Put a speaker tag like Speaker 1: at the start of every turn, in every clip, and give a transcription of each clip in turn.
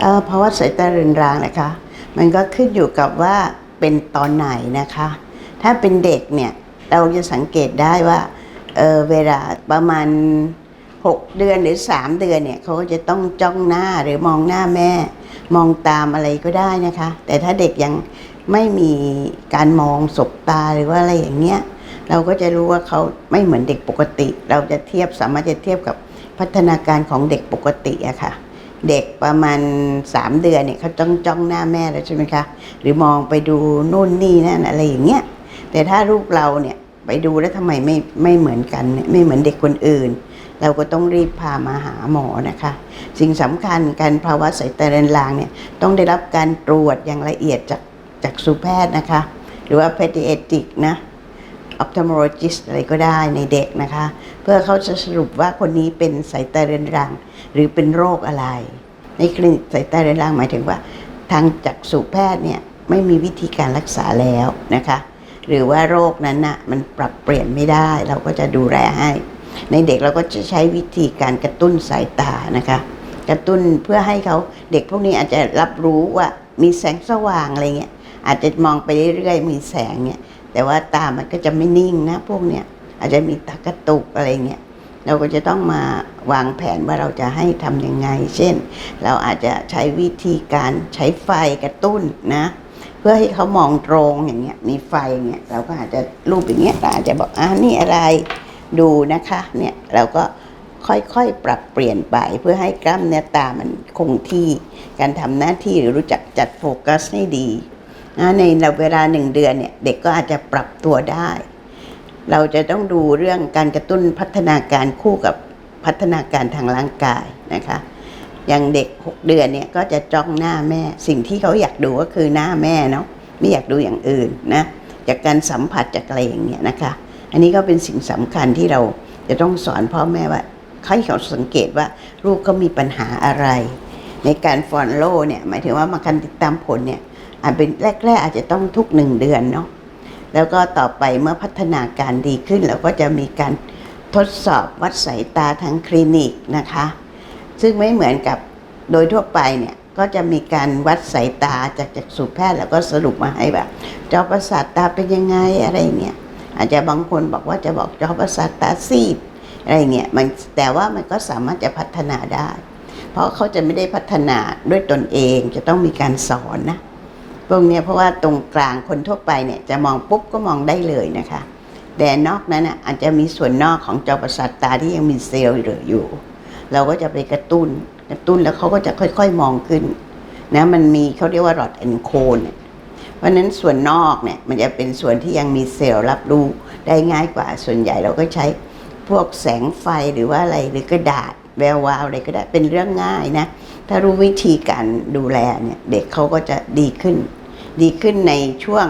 Speaker 1: เออภาวะสายตาเรือนรางนะคะ มันก็ขึ้นอยู่กับว่าเป็นตอนไหนนะคะ ถ้าเป็นเด็กเนี่ยเราจะสังเกตได้ว่าเออเวลาประมาณ 6 เดือนหรือ 3 เดือนเนี่ยเขาก็จะต้องจ้องหน้าหรือมองหน้าแม่ มองตามอะไรก็ได้นะคะ แต่ถ้าเด็กยังไม่มีการมองสบตาหรือว่าอะไรอย่างเงี้ยเราก็จะรู้ว่าเขาไม่เหมือนเด็กปกติ เราจะเทียบสามารถจะเทียบกับพัฒนาการของเด็กปกติอะค่ะ เด็กประมาณ 3 เดือนเนี่ยเขาจ้องจ้องหน้าแม่แล้วใช่ไหมคะ หรือมองไปดูนู่นนี่นั่นอะไรอย่างเงี้ยแต่ถ้าลูกเราเนี่ยไปดูแล้วทำไมไม่ไม่เหมือนกันเนี่ยไม่เหมือนเด็กคนอื่น เราก็ต้องรีบพามาหาหมอนะคะ สิ่งสำคัญการภาวะสายตาเรือนรางเนี่ยต้องได้รับการตรวจอย่างละเอียดจากจากสูแพทย์นะคะ หรือว่า pediatric นะ ophthalmologist อะไรก็ได้ในเด็กนะคะ เพื่อเขาจะสรุปว่าคนนี้เป็นสายตาเรือนรางหรือเป็นโรคอะไร ในคลินิกสายตาเรือนรางหมายถึงว่า ทางจักษุแพทย์เนี่ยไม่มีวิธีการรักษาแล้วนะคะ หรือว่าโรคนั้นน่ะมันปรับเปลี่ยนไม่ได้ เราก็จะดูแลให้ ในเด็กเราก็จะใช้วิธีการกระตุ้นสายตานะคะ กระตุ้นเพื่อให้เขาเด็กพวกนี้อาจจะรับรู้ว่ามีแสงสว่างอะไรเงี้ยอาจจะมองไปเรื่อยๆมีแสงเนี่ย แต่ว่าตามันก็จะไม่นิ่งนะ พวกเนี้ยอาจจะมีตากระตุกอะไรเงี้ยเราก็จะต้องมาวางแผนว่าเราจะให้ทำยังไง เช่น เราอาจจะใช้วิธีการใช้ไฟกระตุ้นนะ เพื่อให้เขามองตรงอย่างเงี้ยมีไฟอย่างเงี้ยเราก็อาจจะรูปอย่างเงี้ยเราอาจจะบอกอ่านี่อะไรดูนะคะเนี่ยเราก็ค่อยๆ ปรับเปลี่ยนไปเพื่อให้กล้ามเนื้อตามันคงที่ การทำหน้าที่หรือรู้จักจัดโฟกัสให้ดี นะในเวลาหนึ่งเดือนเนี่ยเด็กก็อาจจะปรับตัวได้ เราจะต้องดูเรื่องการกระตุ้นพัฒนาการคู่กับพัฒนาการทางร่างกายนะคะอย่างเด็ก 6 เดือนเนี่ยก็จะจ้องหน้าแม่ สิ่งที่เขาอยากดูก็คือหน้าแม่เนาะไม่อยากดูอย่างอื่นนะจากการสัมผัสจากอะไรอย่างเงี้ยนะคะ อันนี้ก็เป็นสิ่งสำคัญที่เราจะต้องสอนพ่อแม่ว่าให้เขาสังเกตว่าลูกเขามีปัญหาอะไร ในการฟอนโลเนี่ยหมายถึงว่ามาการติดตามผลเนี่ย อาจเป็นแรก ๆ อาจจะต้องทุกหนึ่งเดือนเนาะแล้วก็ต่อไปเมื่อพัฒนาการดีขึ้นเราก็จะมีการทดสอบวัดสายตาทางคลินิกนะคะ ซึ่งไม่เหมือนกับโดยทั่วไปเนี่ยก็จะมีการวัดสายตาจากจากสูแพทย์แล้วก็สรุปมาให้แบบจอประสาทตาเป็นยังไงอะไรเงี้ยอาจจะบางคนบอกว่าจะบอกจอประสาทตาซีดอะไรเงี้ยมันแต่ว่ามันก็สามารถจะพัฒนาได้ เพราะเขาจะไม่ได้พัฒนาด้วยตนเองจะต้องมีการสอนนะ พวกนี้เพราะว่าตรงกลางคนทั่วไปเนี่ยจะมองปุ๊บก็มองได้เลยนะคะ แต่นอกนั้นอะอาจจะมีส่วนนอกของจอประสาทตาที่ยังมีเซลล์เหลืออยู่ เราก็จะไปกระตุ้นกระตุ้นแล้วเขาก็จะค่อยๆมองขึ้นนะมันมีเขาเรียกว่าหลอดแอนโคนเนี่ยเพราะฉะนั้นส่วนนอกเนี่ยมันจะเป็นส่วนที่ยังมีเซลล์รับรู้ได้ง่ายกว่าส่วนใหญ่เราก็ใช้พวกแสงไฟหรือว่าอะไรหรือกระดาษแวววาวอะไรก็ได้เป็นเรื่องง่ายนะ ถ้ารู้วิธีการดูแลเนี่ยเด็กเขาก็จะดีขึ้น ดีขึ้นในช่วง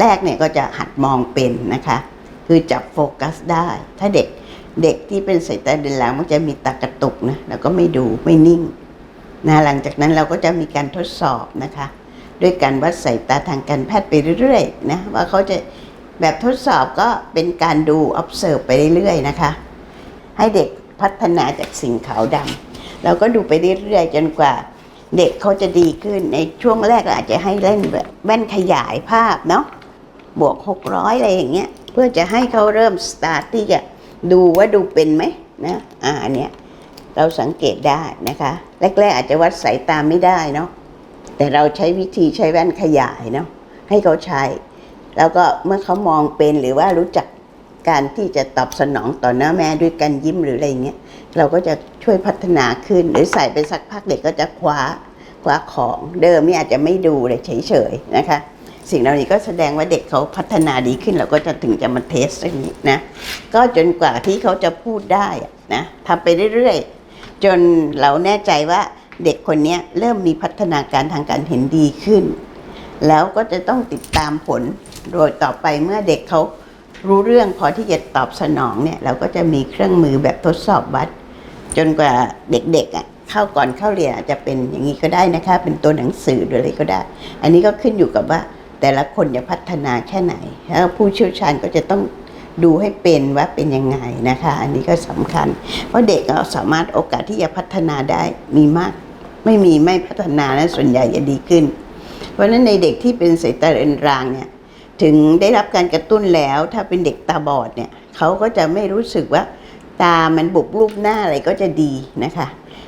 Speaker 1: แรกเนี่ยก็จะหัดมองเป็นนะคะ คือจับโฟกัสได้ ถ้าเด็กเด็กที่เป็นสายตาเดินหลังมันจะมีตากระตุกนะแล้วก็ไม่ดูไม่นิ่งนะหลังจากนั้นเราก็จะมีการทดสอบนะคะ ด้วยการวัดสายตาทางการแพทย์ไปเรื่อยๆนะว่าเขาจะแบบทดสอบก็เป็นการดู observe ไปเรื่อยๆนะคะ ให้เด็กพัฒนาจากสิ่งขาวดำ เราก็ดูไปเรื่อยๆจนกว่า เด็กเขาจะดีขึ้นในช่วงแรกเราอาจจะให้เล่นแบบแว่นขยายภาพเนาะบวกหกร้อยอะไรอย่างเงี้ยเพื่อจะให้เขาเริ่มสตาร์ทที่จะดูว่าดูเป็นไหมนะอ่าอันเนี้ยเราสังเกตได้นะคะแรกๆอาจจะวัดสายตาไม่ได้เนาะแต่เราใช้วิธีใช้แว่นขยายเนาะให้เขาใช้ แล้วก็เมื่อเขามองเป็นหรือว่ารู้จัก การที่จะตอบสนองต่อหน้าแม่ด้วยการยิ้มหรืออะไรเงี้ยเราก็จะช่วยพัฒนาขึ้น หรือใส่ไปสักพักเด็กก็จะคว้าคว้าของเดิมนี่อาจจะไม่ดูเลยเฉยๆนะคะ สิ่งเหล่านี้ก็แสดงว่าเด็กเขาพัฒนาดีขึ้นเราก็จะถึงจะมาเทสเรื่องนี้นะก็จนกว่าที่เขาจะพูดได้นะทำไปเรื่อยๆ จนเราแน่ใจว่าเด็กคนนี้เริ่มมีพัฒนาการทางการเห็นดีขึ้น แล้วก็จะต้องติดตามผลโดยต่อไปเมื่อเด็กเขา รู้เรื่องพอที่จะตอบสนองเนี่ยเราก็จะมีเครื่องมือแบบทดสอบวัด จนกว่าเด็กๆอะเข้าก่อนเข้าเรียนอาจจะเป็นอย่างนี้ก็ได้นะคะ เป็นตัวหนังสือหรืออะไรก็ได้ อันนี้ก็ขึ้นอยู่กับว่าแต่ละคนจะพัฒนาแค่ไหนแล้วผู้เชี่ยวชาญก็จะต้องดูให้เป็นว่าเป็นยังไงนะคะ อันนี้ก็สำคัญ เพราะเด็กเราสามารถโอกาสที่จะพัฒนาได้มีมาก ไม่มีไม่พัฒนาและส่วนใหญ่จะดีขึ้น เพราะฉะนั้นในเด็กที่เป็นสายตาเรนรางเนี่ย ถึงได้รับการกระตุ้นแล้ว ถ้าเป็นเด็กตาบอดเนี่ยเขาก็จะไม่รู้สึกว่า ตามันบุบรูปหน้าอะไรก็จะดีนะคะ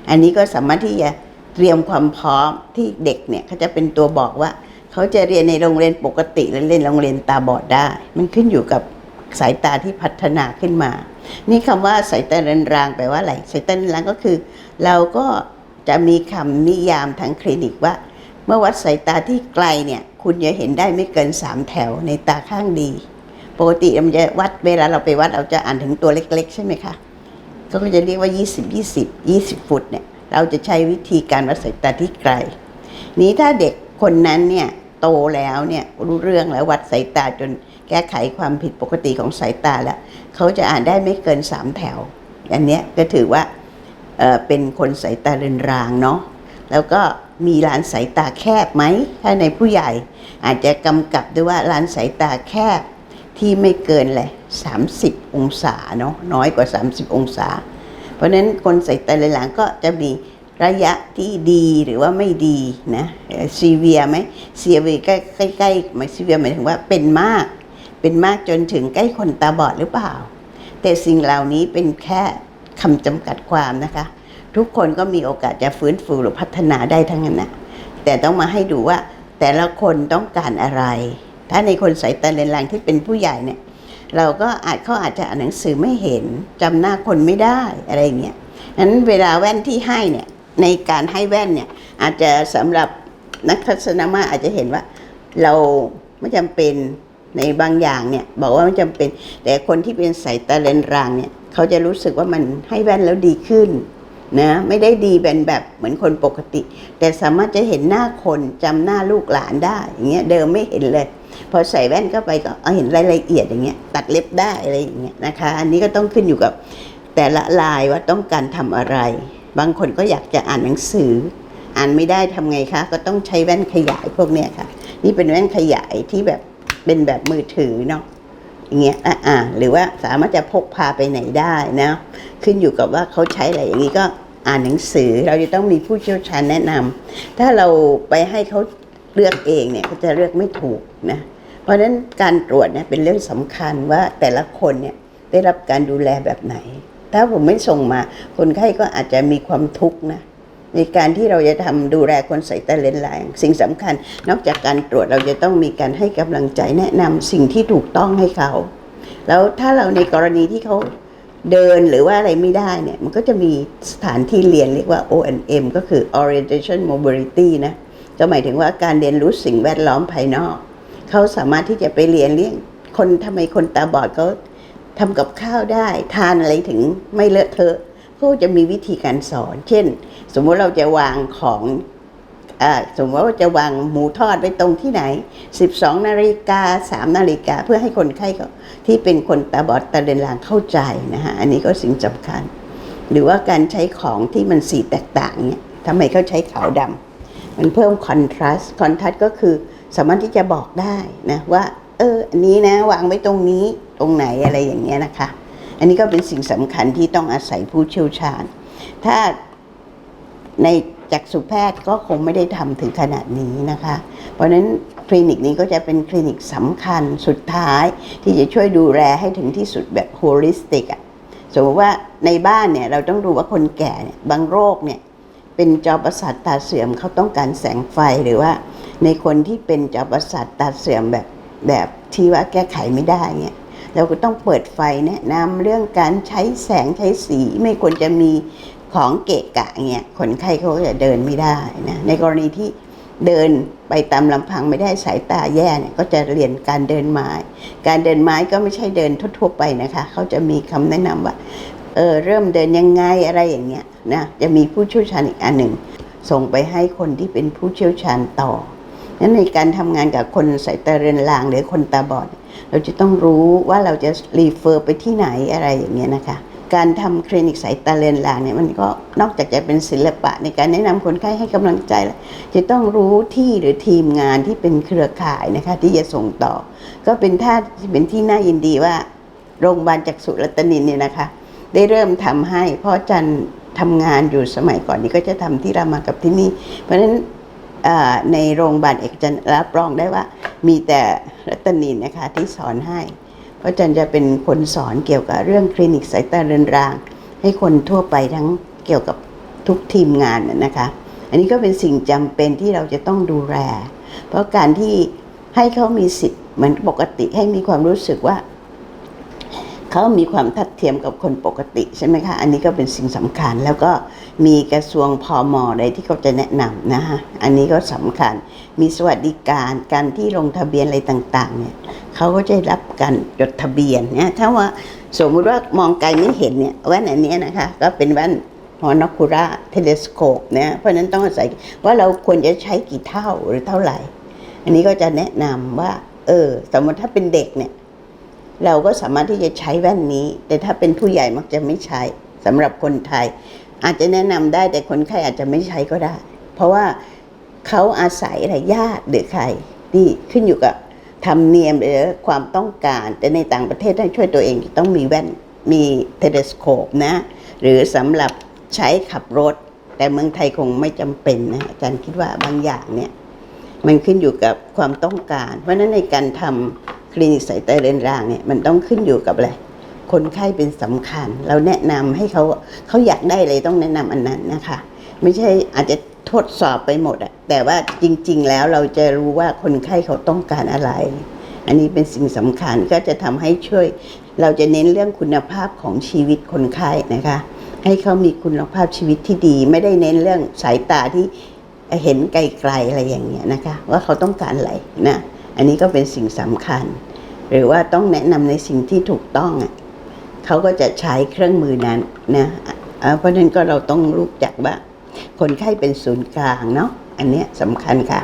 Speaker 1: อันนี้ก็สามารถที่จะเตรียมความพร้อมที่เด็กเนี่ยเขาจะเป็นตัวบอกว่า เขาจะเรียนในโรงเรียนปกติหรือเรียนโรงเรียนตาบอดได้ มันขึ้นอยู่กับสายตาที่พัฒนาขึ้นมา นี่คำว่าสายตาเรนรางแปลว่าอะไร สายตาเรนรางก็คือ เราก็จะมีคำนิยามทางคลินิกว่า เมื่อวัดสายตาที่ไกลเนี่ยคุณจะเห็นได้ไม่เกินสามแถวในตาข้างดี ปกติมันจะวัดเวลาเราไปวัดเราจะอ่านถึงตัวเล็ก ๆ ใช่ไหมคะเขาก็จะเรียกว่า 20 20 20 ฟุตเนี่ยเราจะใช้วิธีการวัดสายตาที่ไกล นี้ถ้าเด็กคนนั้นเนี่ยโตแล้วเนี่ยรู้เรื่องแล้ววัดสายตาจนแก้ไขความผิดปกติของสายตาแล้วเขาจะอ่านได้ไม่เกินสามแถว อันเนี้ยก็ถือว่าเอเป็นคนสายตาเรือนรางเนาะแล้วก็ มีลานสายตาแคบไหม ถ้าในผู้ใหญ่อาจจะกำกับด้วยว่าลานสายตาแคบที่ไม่เกินเลย30 องศาเนาะน้อยกว่า 30 องศา เพราะนั้นคนสายตาเรือนรางก็จะมีระยะที่ดีหรือว่าไม่ดีนะซีเวียไหมซีเวียใกล้ใกล้ใกล้หมายซีเวียหมายถึงว่าเป็นมาก เป็นมากจนถึงใกล้คนตาบอดหรือเปล่า แต่สิ่งเหล่านี้เป็นแค่คำจำกัดความนะคะ ทุกคนก็มีโอกาสจะฟื้นฟูหรือพัฒนาได้ทั้งนั้นนะแต่ต้องมาให้ดูว่าแต่ละคนต้องการอะไร ถ้าในคนสายตาเรือนรางที่เป็นผู้ใหญ่เนี่ย เราก็อาจเขาอาจจะอ่านหนังสือไม่เห็นจำหน้าคนไม่ได้อะไรเงี้ยนั้นเวลาแว่นที่ให้เนี่ยในการให้แว่นเนี่ยอาจจะสำหรับนักทัศนมาอาจจะเห็นว่าเราไม่จำเป็นในบางอย่างเนี่ยบอกว่าไม่จำเป็น แต่คนที่เป็นสายตาเลนรางเนี่ยเขาจะรู้สึกว่ามันให้แว่นแล้วดีขึ้น นะไม่ได้ดีเป็นแบบเหมือนคนปกติ แต่สามารถจะเห็นหน้าคนจำหน้าลูกหลานได้อย่างเงี้ยเดิมไม่เห็นเลย พอใส่แว่นเข้าไปก็เอาเห็นรายละเอียดอย่างเงี้ยตัดเล็บได้อะไรอย่างเงี้ยนะคะ อันนี้ก็ต้องขึ้นอยู่กับแต่ละลายว่าต้องการทำอะไร บางคนก็อยากจะอ่านหนังสือ อ่านไม่ได้ทำไงคะ ก็ต้องใช้แว่นขยายพวกเนี้ยค่ะ นี่เป็นแว่นขยายที่แบบเป็นแบบมือถือเนาะ อย่างเงี้ยอ่าหรือว่าสามารถจะพกพาไปไหนได้นะ ขึ้นอยู่กับว่าเขาใช้อะไรอย่างนี้ก็อ่านหนังสือเราจะต้องมีผู้เชี่ยวชาญแนะนำถ้าเราไปให้เขาเลือกเองเนี่ยเขาจะเลือกไม่ถูกนะเพราะฉะนั้นการตรวจเนี่ยเป็นเรื่องสำคัญว่าแต่ละคนเนี่ยได้รับการดูแลแบบไหน ถ้าผมไม่ส่งมาคนไข้ก็อาจจะมีความทุกข์นะ ในการที่เราจะทำดูแลคนใส่ตาเลนส์แรงสิ่งสำคัญ นอกจากการตรวจเราจะต้องมีการให้กำลังใจแนะนำสิ่งที่ถูกต้องให้เขา แล้วถ้าเราในกรณีที่เขาเดินหรือว่าอะไรไม่ได้เนี่ย มันก็จะมีสถานที่เรียนเรียกว่า O&M ก็คือ Orientation Mobility นะก็หมายถึงว่าการเรียนรู้สิ่งแวดล้อมภายนอก เขาสามารถที่จะไปเรียนเรื่องคนทำไมคนตาบอดเขาทำกับข้าวได้ ทานอะไรถึงไม่เลอะเทอะ เขาจะมีวิธีการสอน เช่น สมมุติเราจะวางของสมมติว่าจะวางหมูทอดไว้ตรงที่ไหน 12 นาฬิกา 3 นาฬิกา เพื่อให้คนไข้ที่เป็นคนตาบอดตาเดินลางเข้าใจนะฮะ อันนี้ก็สิ่งสำคัญ หรือว่าการใช้ของที่มันสีแตกต่างเนี่ยทำไมเขาใช้ขาวดำมันเพิ่มคอนทราสต์ คอนทราสต์ก็คือสามารถที่จะบอกได้นะว่า เออ อันนี้นะ วางไว้ตรงนี้ ตรงไหนอะไรอย่างเงี้ยนะคะ อันนี้ก็เป็นสิ่งสำคัญที่ต้องอาศัยผู้เชี่ยวชาญ ถ้าในจักษุแพทย์ก็คงไม่ได้ทำถึงขนาดนี้นะคะ เพราะนั้นคลินิกนี้ก็จะเป็นคลินิกสำคัญสุดท้าย ที่จะช่วยดูแลให้ถึงที่สุดแบบโฮลิสติกอะสมมติว่าในบ้านเนี่ยเราต้องดูว่าคนแก่เนี่ยบางโรคเนี่ยเป็นจอประสาทตาเสื่อมเขาต้องการแสงไฟหรือว่า ในคนที่เป็นจอประสาทตาเสื่อมแบบแบบที่ว่าแก้ไขไม่ได้เนี่ย เราก็ต้องเปิดไฟแนะนำเรื่องการใช้แสงใช้สีไม่ควรจะมีของเกะกะเงี้ยคนไข้เขาจะเดินไม่ได้นะในกรณีที่เดินไปตามลำพังไม่ได้สายตาแย่เนี่ยก็จะเรียนการเดินไม้ การเดินไม้ก็ไม่ใช่เดินทั่วๆไปนะคะเขาจะมีคำแนะนำว่าเออเริ่มเดินยังไงอะไรอย่างเงี้ยนะจะมีผู้เชี่ยวชาญอีกอันหนึ่งส่งไปให้คนที่เป็นผู้เชี่ยวชาญต่อ นั้นในการทำงานกับคนสายตาเรือนรางหรือคนตาบอด เราจะต้องรู้ว่าเราจะรีเฟอร์ไปที่ไหนอะไรอย่างเงี้ยนะคะ การทำคลินิกสายตาเรือนรางเนี่ยมันก็นอกจากจะเป็นศิลปะในการแนะนำคนไข้ให้กำลังใจแล้วจะต้องรู้ที่หรือทีมงานที่เป็นเครือข่ายนะคะที่จะส่งต่อ ก็เป็นท่าเป็นที่น่ายินดีว่าโรงพยาบาลจักษุรัตนินเนี่ยนะคะ ได้เริ่มทำให้พราะอจันทำงานอยู่สมัยก่อนนี้ก็จะทำที่รามากับที่นี่ เพราะฉะนั้น ในโรงพยาบาลเอกจันรับรองได้ว่า มีแต่รัตนินนะคะที่สอนให้ เพราะอาจันจะเป็นคนสอนเกี่ยวกับเรื่องคลินิกสายตาเรือนราง ให้คนทั่วไปทั้งเกี่ยวกับทุกทีมงานนะคะ อันนี้ก็เป็นสิ่งจำเป็นที่เราจะต้องดูแล เพราะการที่ให้เขามีสิทธิ์เหมือนปกติให้มีความรู้สึกว่า เขามีความทัดเทียมกับคนปกติใช่ไหมคะอันนี้ก็เป็นสิ่งสำคัญ แล้วก็มีกระทรวงพอมออะไรที่เขาจะแนะนำนะคะอันนี้ก็สำคัญ มีสวัสดิการการที่ลงทะเบียนอะไรต่างๆเนี่ยเขาก็จะรับการจดทะเบียนเนี่ยถ้าว่าสมมุติว่ามองไกลไม่เห็นเนี่ยแว่นอันเนี้ยนะคะก็เป็นแว่นฮอนอคูราเทเลสโคปเนี่ยเพราะฉะนั้นต้องอาศัยว่าเราควรจะใช้กี่เท่าหรือเท่าไหร่ อันนี้ก็จะแนะนำว่า เออ สมมติถ้าเป็นเด็กเนี่ย เราก็สามารถที่จะใช้แว่นนี้ แต่ถ้าเป็นผู้ใหญ่มักจะไม่ใช้สำหรับคนไทย อาจจะแนะนำได้แต่คนไข้อาจจะไม่ใช้ก็ได้ เพราะว่าเขาอาศัยอะไรญาติหรือใครที่ขึ้นอยู่กับธรรมเนียมหรือความต้องการ แต่ในต่างประเทศถ้าช่วยตัวเองต้องมีแว่นมีเทเลสโคปนะ หรือสำหรับใช้ขับรถ แต่เมืองไทยคงไม่จำเป็นนะอาจารย์คิดว่าบางอย่างเนี่ย มันขึ้นอยู่กับความต้องการ เพราะฉะนั้นในการทำ คลินิกสายตาเรนรางเนี่ยมันต้องขึ้นอยู่กับอะไรคนไข้เป็นสำคัญ เราแนะนำให้เขาเขาอยากได้อะไรต้องแนะนำอันนั้นนะคะ ไม่ใช่อาจจะทดสอบไปหมดอะแต่ว่าจริง ๆ แล้วเราจะรู้ว่าคนไข้เขาต้องการอะไร อันนี้เป็นสิ่งสำคัญก็จะทำให้ช่วย เราจะเน้นเรื่องคุณภาพของชีวิตคนไข้นะคะ ให้เขามีคุณภาพชีวิตที่ดี ไม่ได้เน้นเรื่องสายตาที่เห็นไกลๆอะไรอย่างเงี้ยนะคะ ว่าเขาต้องการอะไรนะ อันนี้ก็เป็นสิ่งสำคัญ หรือว่าต้องแนะนำในสิ่งที่ถูกต้องอะเขาก็จะใช้เครื่องมือนั้นนะเพราะฉะนั้นก็เราต้องรู้จักว่าคนไข้เป็นศูนย์กลางเนาะอันเนี้ยสำคัญค่ะ